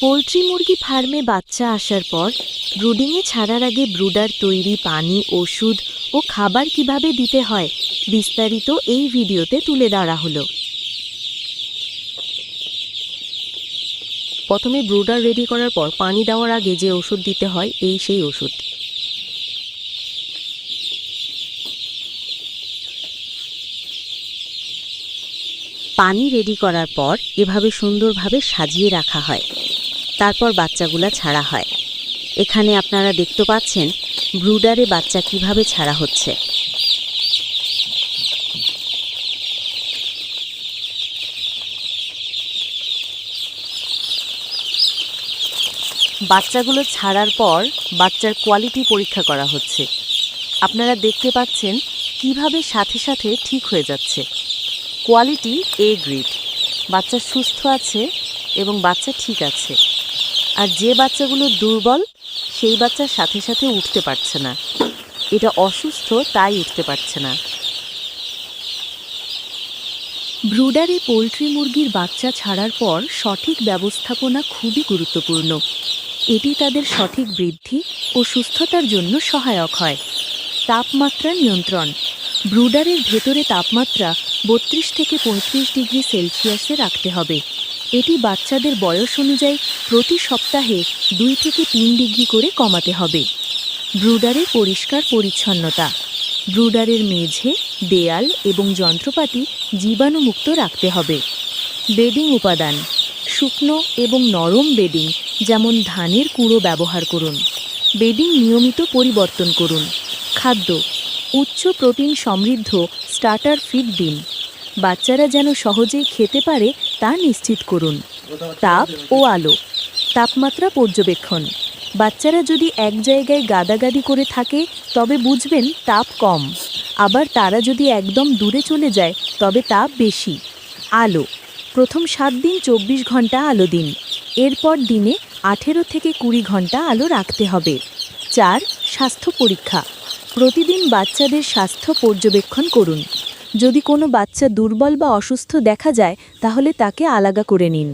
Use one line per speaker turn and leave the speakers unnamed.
Poultry মুরগি ফার্মে বাচ্চা আসার পর ব্রুডিংয়ে ছাড়ার আগে ব্রুডার তৈরি পানি, ওষুধ ও খাবার কীভাবে দিতে হয় বিস্তারিত এই ভিডিওতে তুলে ধরা হলো।
প্রথমে ব্রুডার রেডি করার পর পানি দেওয়ার আগে যে ওষুধ দিতে হয় এই সেই ওষুধ।
পানি রেডি করার পর এভাবে সুন্দরভাবে সাজিয়ে রাখা হয়। তারপর বাচ্চাগুলা ছাড়া হয়। এখানে আপনারা দেখতে পাচ্ছেন ব্রুডারে বাচ্চা কীভাবে ছাড়া হচ্ছে। বাচ্চাগুলো ছাড়ার পর বাচ্চার কোয়ালিটি পরীক্ষা করা হচ্ছে। আপনারা দেখতে পাচ্ছেন কীভাবে সাথে সাথে ঠিক হয়ে যাচ্ছে। Quality A grade. বাচ্চা সুস্থ আছে এবং বাচ্চা ঠিক আছে। আর যে বাচ্চাগুলো দুর্বল, সেই বাচ্চার সাথে সাথে উঠতে পারছে না। এটা অসুস্থ, তাই উঠতে পারছে না। ব্রুডারে পোলট্রি মুরগির বাচ্চা ছাড়ার পর সঠিক ব্যবস্থাপনা খুবই গুরুত্বপূর্ণ। এটি তাদের সঠিক বৃদ্ধি ও সুস্থতার জন্য সহায়ক হয়। তাপমাত্রা নিয়ন্ত্রণ। ব্রুডারের ভেতরে তাপমাত্রা বত্রিশ থেকে পঁয়ত্রিশ ডিগ্রি সেলসিয়াসে রাখতে হবে। এটি বাচ্চাদের বয়স অনুযায়ী প্রতি সপ্তাহে দুই থেকে তিন ডিগ্রি করে কমাতে হবে। ব্রুডারের পরিষ্কার পরিচ্ছন্নতা। ব্রুডারের মেঝে, দেয়াল এবং যন্ত্রপাতি জীবাণুমুক্ত রাখতে হবে। বেডিং উপাদান, শুকনো এবং নরম বেডিং যেমন ধানের কুড়ো ব্যবহার করুন। বেডিং নিয়মিত পরিবর্তন করুন। খাদ্য, উচ্চ প্রোটিন সমৃদ্ধ স্টার্টার ফিড দিন বাচ্চারা যেন সহজেই খেতে পারে তা নিশ্চিত করুন। তাপ ও আলো। তাপমাত্রা পর্যবেক্ষণ। বাচ্চারা যদি এক জায়গায় গাদাগাদি করে থাকে, তবে বুঝবেন তাপ কম। আবার তারা যদি একদম দূরে চলে যায়, তবে তাপ বেশি। আলো। প্রথম সাত দিন চব্বিশ ঘণ্টা আলো দিন। এরপর দিনে আঠেরো থেকে কুড়ি ঘণ্টা আলো রাখতে হবে। চার, স্বাস্থ্য পরীক্ষা। প্রতিদিন বাচ্চাদের স্বাস্থ্য পর্যবেক্ষণ করুন। যদি কোনো বাচ্চা দুর্বল বা অসুস্থ দেখা যায়, তাহলে তাকে আলাদা করে নিন।